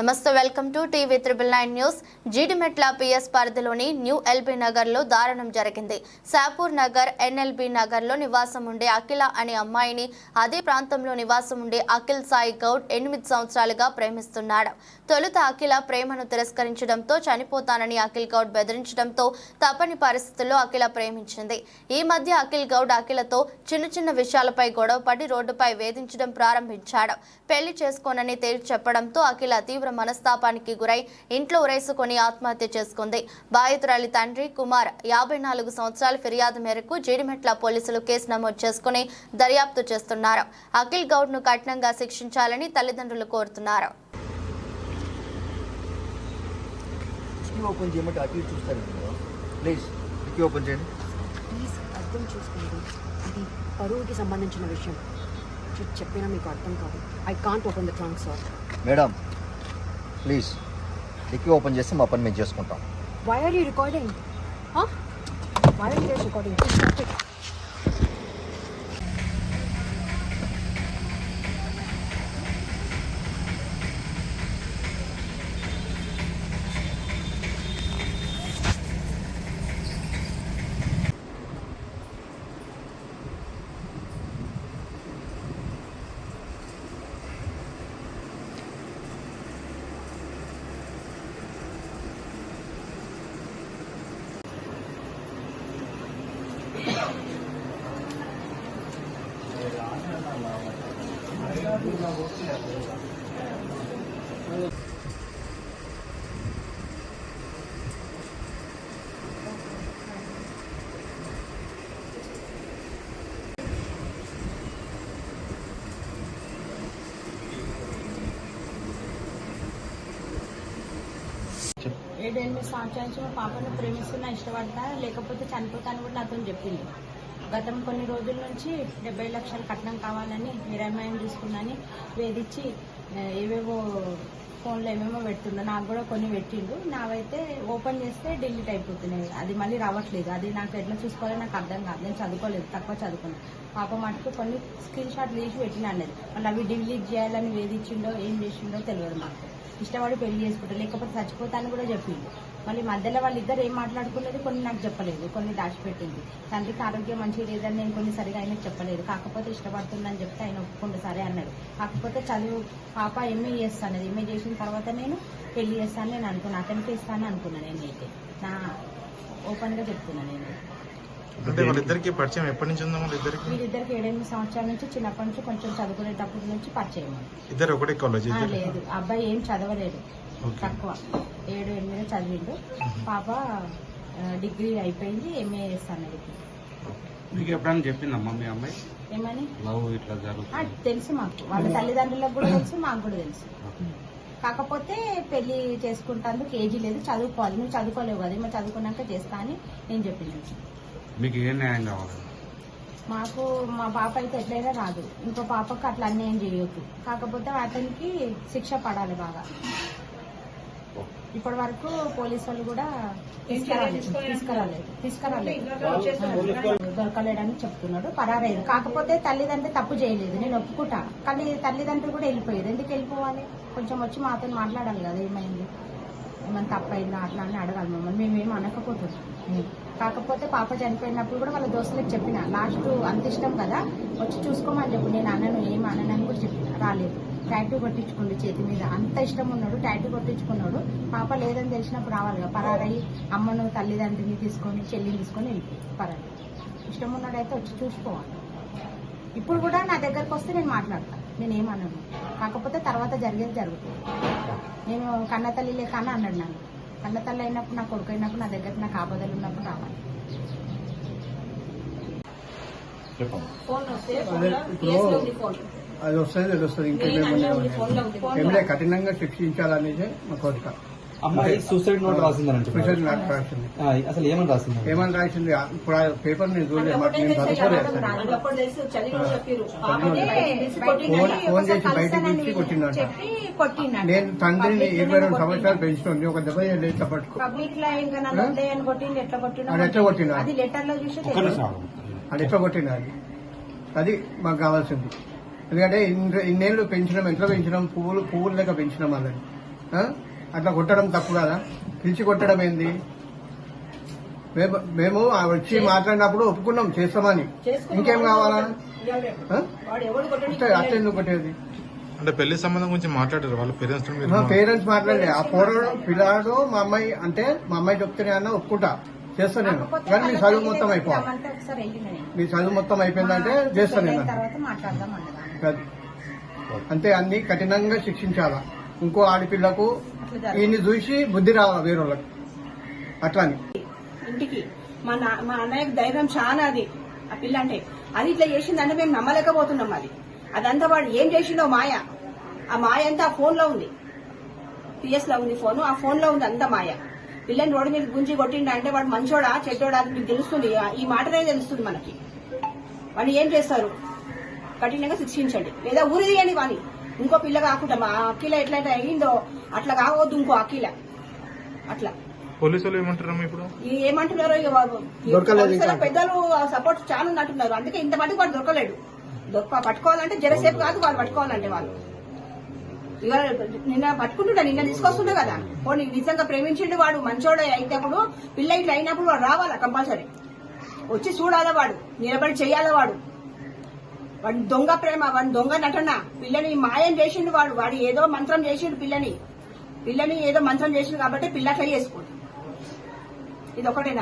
నమస్తే welcome to TV triple nine news. Jeedimetla PS పరిధిలోని new LB నగర్లో దారుణం జరిగింది. సాపూర్ నగర్ ఎన్ఎల్బీ నగర్లో నివాసం ఉండే అఖిల అనే అమ్మాయిని అదే ప్రాంతంలో నివాసం ఉండే అఖిల్ సాయి గౌడ్ ఎనిమిది సంవత్సరాలుగా ప్రేమిస్తున్నాడు. తొలుత అఖిల ప్రేమను తిరస్కరించడంతో చనిపోతానని అఖిల్ గౌడ్ బెదిరించడంతో తప్పని పరిస్థితుల్లో అఖిల ప్రేమించింది. ఈ మధ్య అఖిల్ గౌడ్ అఖిలతో చిన్న చిన్న విషయాలపై గొడవపడి రోడ్డుపై వేధించడం ప్రారంభించాడు. పెళ్ళి చేసుకోనని తేల్చి చెప్పడంతో అఖిల తీవ్ర మనస్తాపానికి గురై ఇంట్లో ఉరేసుకొని ఆత్మహత్య చేసుకుంది. బాధితురాలి తండ్రి కుమార్ యాభై నాలుగు సంవత్సరాల ఫిర్యాదు మేరకు జీడిమెట్ల పోలీసులు కేసు నమోదు చేసుకుని దర్యాప్తు చేస్తున్నారు. అఖిల్ గౌడ్ను కఠినంగా శిక్షించాలని తల్లిదండ్రులు కోరుతున్నారు. డిక్కీ ఓపెన్ చేయమంటే అటు ఇటు చూస్తారు మీరు ప్లీజ్ డిక్కీ ఓపెన్ చేయండి. ప్లీజ్ అర్థం చేసుకోండి. అది పరువుకి సంబంధించిన విషయం. చెప్పినా మీకు అర్థం కాదు. I can't open the trunk sir. Madam please. Dicky open చేస్తే మా పని మేము చేసుకుంటాం. Why are you recording why are you recording ఏడెనిమిది సంవత్సరాల నుంచి మా పాపను ప్రేమిస్తున్నా ఇష్టపడతా లేకపోతే చనిపోతాను కూడా నాతో చెప్పింది. గతం కొన్ని రోజుల నుంచి డెబ్బై లక్షలు కట్నం కావాలని నిరామయం తీసుకున్నాని వేధించి ఏవేవో ఫోన్లో ఏమేమో పెడుతుండో నాకు కూడా కొన్ని పెట్టిండు నావైతే ఓపెన్ చేస్తే డిలీట్ అయిపోతున్నాయి. అది మళ్ళీ రావట్లేదు. అది నాకు ఎట్లా చూసుకోవాలో నాకు అర్థం కాదు. నేను చదువుకోలేదు. తక్కువ చదువుకున్నాను పాప మటుకు కొన్ని స్క్రీన్ షాట్లు తీసి పెట్టినాను అనేది మళ్ళీ అవి డిలీట్ చేయాలని వేధించిండో ఏం చేసిండో తెలియదు మాకు. ఇష్టపడి పెళ్ళి చేసుకుంటారు లేకపోతే చచ్చిపోతాను కూడా చెప్పిండు. మళ్ళీ మధ్యలో వాళ్ళిద్దరు ఏం మాట్లాడుకునేది కొన్ని నాకు చెప్పలేదు కొన్ని దాచిపెట్టింది. తండ్రికి ఆరోగ్యం మంచిగా లేదని నేను కొన్ని సరిగా ఆయనకు చెప్పలేదు. కాకపోతే ఇష్టపడుతుందని చెప్తే ఆయన ఒప్పుకుంటే సరే అన్నాడు. కాకపోతే చదువు పాప ఎంఏ చేస్తాను ఎంఏ చేసిన తర్వాత నేను పెళ్ళి చేస్తాను నేను అనుకున్నాను అతనికి ఇస్తాను అనుకున్నాను నేనైతే. నా ఓపెన్గా చెప్తున్నాను నేను. అంటే వాళ్ళిద్దరికి పరిచయం ఎప్పటి నుంచి ఉందా వాళ్ళిద్దరికి? ఏడెనిమిది సంవత్సరాల నుంచి చిన్నప్పటి నుంచి కొంచెం చదువుకునేటప్పటి నుంచి పరిచయం. ఇద్దరు ఒకటే కాలేజ్ ఆ, ఇద్దరు? లేదు. అబ్బాయి ఏం చదవలేదు. తక్కువ. ఏడు ఎనిమిది చదివిండు. పాప డిగ్రీ అయిపోయింది ఎంఏ చేస్తాను మీకు ఎప్పుడైనా చెప్పిందమ్మా మీ అమ్మాయి? ఏమని? లవ్ ఇట్లా ఆ, జరుగుతుంది తెలుసు మాకు. వాళ్ళ తల్లిదండ్రులకు కూడా తెలుసు మాకు కూడా తెలుసు. కాకపోతే పెళ్ళి చేసుకుంటానికి ఏజీ లేదు చదువుకోవాలి. నువ్వు చదువుకోలేవు కదా మేము చదువుకున్నాక చేస్తా అని నేను చెప్పింది మీకు ఏ న్యాయం కావాలి? మాకు మా పాప అయితే ఎట్లయినా రాదు. ఇంకో పాపకు అట్లా అన్యాయం చేయొద్దు. కాకపోతే అతనికి శిక్ష పడాలి బాగా. ఇప్పటి వరకు పోలీసు వాళ్ళు కూడా తీసుకురాలేదు తీసుకురాలేదు తీసుకురాలేదు. దొరకలేడని చెప్తున్నాడు పరారయ్యారు కాకపోతే తల్లిదండ్రులు తప్పు చేయలేదు నేను ఒప్పుకుంటా. కానీ తల్లిదండ్రులు కూడా వెళ్ళిపోయారు. ఎందుకు వెళ్ళిపోవాలి? కొంచెం వచ్చి మాతో మాట్లాడాలి కదా ఏమైంది? ఏమైనా తప్పైందా? అట్లా అని అడగాలి మమ్మల్ని. మేమేం అనకపోతున్నాం. కాకపోతే పాప చనిపోయినప్పుడు కూడా వాళ్ళ దోస్తులకు చెప్పిన లాస్ట్ అంత ఇష్టం కదా వచ్చి చూసుకోమని చెప్పు. నేను అనను ఏం అననని కూడా చెప్పిన. రాలేదు. టాటూ కొట్టించుకుండు చేతి మీద. అంత ఇష్టం ఉన్నాడు టాటూ కొట్టించుకున్నాడు. పాప లేదని తెలిసినప్పుడు రావాలి కదా. పరారయ్యి అమ్మను తల్లిదండ్రిని తీసుకొని చెల్లిని తీసుకొని వెళ్ళిపోయి పరారు ఇష్టం ఉన్నాడైతే వచ్చి చూసుకోవాలి. ఇప్పుడు కూడా నా దగ్గరకు వస్తే నేను మాట్లాడతాను నేనేమన్నాను కాకపోతే తర్వాత జరిగేది జరుగుతుంది. నేను కన్న తల్లి లేక అని అన్నాడు నన్ను. కన్న తల్లి అయినప్పుడు నా కొడుకు అయినప్పుడు నా దగ్గర నాకు ఆపదలు ఉన్నప్పుడు రావాలి. ఫోన్ వస్తే అది వస్తుంది తెలుస్తుంది ఇంకేమేమి ఏమిలే కఠినంగా శిక్షించాలనేది మా కోరిక. అమ్మాయి సూసైడ్ నోట్ రాసిందని స్పెషల్ నాకు రాసింది. అసలు ఏమని రాసింది ఏమని రాసింది? ఇప్పుడు ఆ పేపర్ నేను చూడలేదు మాకు నేను చదువుకోలేదు ఫోన్ ఫోన్ చేసి బయటకు పిలిచి కొట్టిందంట. నేను తండ్రిని ఇరవై రెండు సంవత్సరాలు పెంచుతుంది. ఒక దెబ్బ లేదు పట్టుకో పబ్లిక్లో ఇంకా నన్ను వదిలేయని కొట్టిండు ఎట్లా కొట్టిండు అది ఎట్లా కొట్టిండు? అది. అది ఎట్లా అది అది మాకు కావాల్సింది. ఎందుకంటే ఇన్ని ఇన్నేళ్ళు పెంచినాం ఎట్లా పెంచినాం పువ్వులు పువ్వులు లెక్క పెంచినాం వాళ్ళని ఆ? అట్లా కొట్టడం తప్పు కదా? పిలిచి కొట్టడం ఏంది? మేము వచ్చి మాట్లాడినప్పుడు ఒప్పుకున్నాం చేస్తామని. ఇంకేం కావాలా? ఆ? అంటే అట్లా ఎందుకు కొట్టేది. అంటే పెళ్ళి సంబంధం గురించి మాట్లాడారు వాళ్ళ పేరెంట్స్తో మీరు మా పేరెంట్స్ మాట్లాడలే. ఆ పోరాడు పిల్లాడు మా అమ్మాయి అంటే మా అమ్మాయి చెప్తేనే అన్న ఒప్పుకుంటా. చేస్తా నేను. కానీ మీ చదువు మొత్తం అయిపోవాలి. మీ చదువు మొత్తం అయిపోయిందంటే చేస్తాను నేను. తర్వాత మాట్లాడదాం అన్నదాన్ని అది. అంతే అన్ని కఠినంగా శిక్షించాలా? ఇంకో ఆడపిల్లకు ఈయన్ని చూసి బుద్ధి రావాలా వేరే వాళ్ళకి అట్లా అని ఇంటికి. మా మా అన్నయ్యకి ధైర్యం చాలా అది. ఆ పిల్ల అంటే అది ఇట్లా చేసిందంటే మేము నమ్మలేకపోతున్నాం అది అదంతా వాడు ఏం చేసిండో మాయ. ఆ మాయ అంతా ఆ ఫోన్లో ఉంది. పిఎస్లో ఉంది ఫోన్ ఆ ఫోన్లో ఉంది అంతా మాయ. పిల్లని రోడ్డు మీద గుంజి కొట్టిండ అంటే వాడు మంచోడా చెడ్డోడా అది మీకు తెలుస్తుంది. ఈ మాటనే తెలుస్తుంది మనకి. వాడిని ఏం చేస్తారు? కఠినంగా శిక్షించండి. లేదా ఊరి తీయండి వాని ఇంకో పిల్ల కాకుండా మా అఖిల ఎట్లయితే అయ్యిందో అట్లా కావద్దు ఇంకో అఖిల. అట్లా. పోలీసు వాళ్ళు ఏమంటారమ్మా ఇప్పుడు? ఏమంటున్నారో పోలీసుల. పెద్దలు సపోర్ట్ చాలా ఉన్నట్టున్నారు అందుకే ఇంత మటుకు వాడు దొరకలేడు. దొరక పట్టుకోవాలంటే జరసేపు కాదు వాళ్ళు పట్టుకోవాలంటే వాళ్ళు. ఇవాళ నిన్న పట్టుకుంటుంటా నిన్న తీసుకొస్తుండే కదా. పోనీ నిజంగా ప్రేమించిండు వాడు మంచోడే అయినప్పుడు పిల్ల ఇట్లా అయినప్పుడు వాడు రావాలా కంపల్సరీ? వచ్చి చూడాలా వాడు నిలబడి చెయ్యాలా వాడు? వాడి దొంగ ప్రేమ వాడి దొంగ నటన. పిల్లని మాయం చేసిండు వాడు. వాడు ఏదో మంత్రం చేసిండు పిల్లని. పిల్లని ఏదో మంత్రం చేసిండు కాబట్టి పిల్ల అట్లా చేసుకోండి ఇది ఒకటేనా